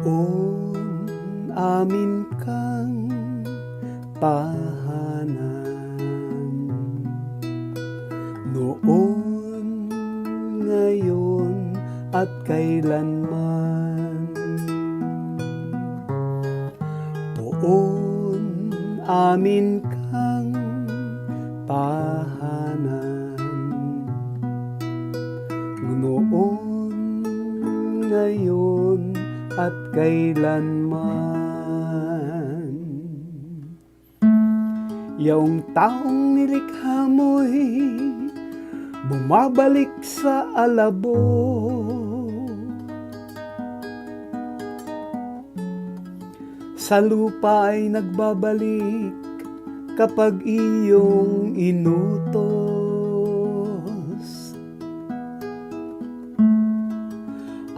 Noon amin kang tahanan. Noon, ngayon at kailanman. Poon amin kang tahanan at kailanman. Yaong taong nilikha mo'y bumabalik sa alabo. Sa lupa ay nagbabalik kapag iyong inutos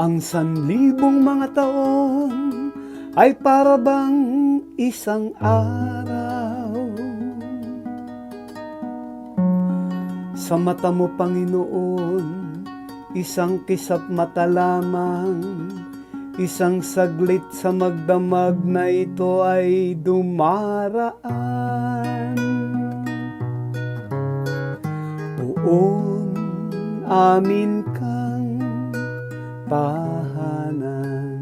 Ang sanlibong mga taon ay para bang isang araw. Sa mata mo, Panginoon, isang kisap mata lamang. Isang saglit sa magdamag na ito ay dumaraan. Poon amin kang tahanan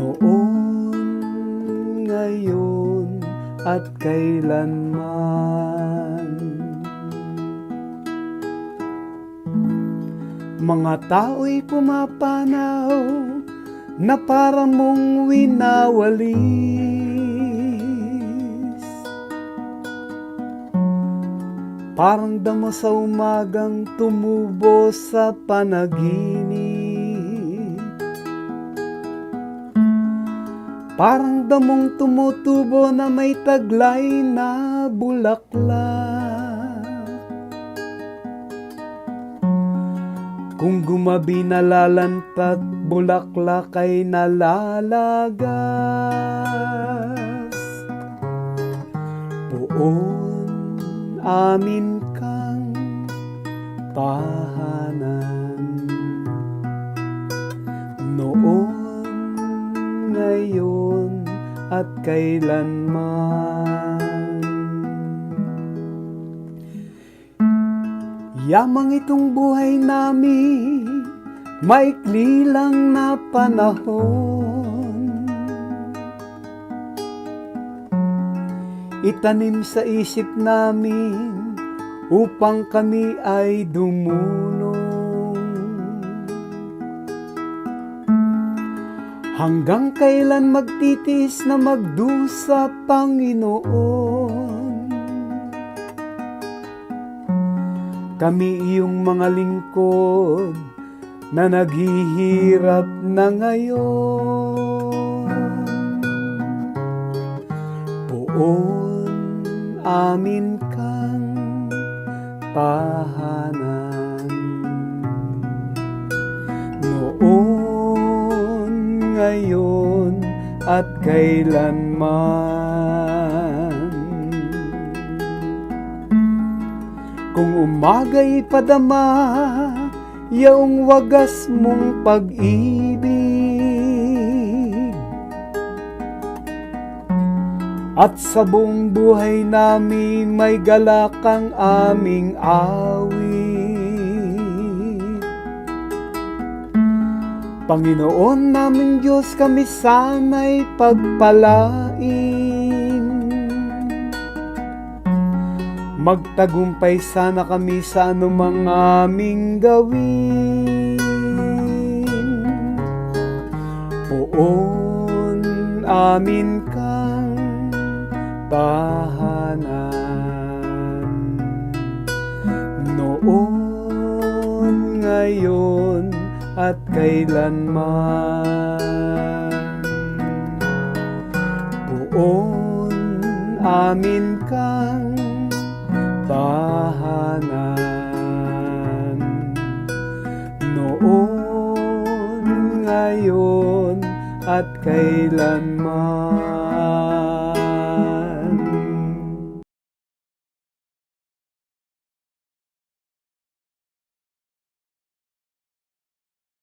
Noon, ngayon at kailanman. Mga tao'y pumapanaw na para mong winawalis Parang damo sa umagang tumubo sa panaginip. Parang damong tumutubo na may taglay na bulaklak. Kung gumabi nalalantat, bulaklak ay nalalagas. Poon amin kang tahanan Noon, ngayon at kailanman Yamang itong buhay namin, maikli lang na panahon. Itanim sa isip namin upang kami ay dumulong. Hanggang kailan magtitis na magdusa, Panginoon? Kami iyong mga lingkod na naghihirap na ngayon. Amin kang tahanan. Noon, ngayon at kailanman. Kung umaga'y padama, yaong wagas mong pag-ibig. At sa buong buhay namin may galakang aming awit. Panginoon naming Diyos kami sana'y pagpalain. Magtagumpay sana kami sa anumang aming gawin. Poon amin kang tahanan. Noon, ngayon at kailanman. Poon amin kang tahanan Noon, ngayon at kailanman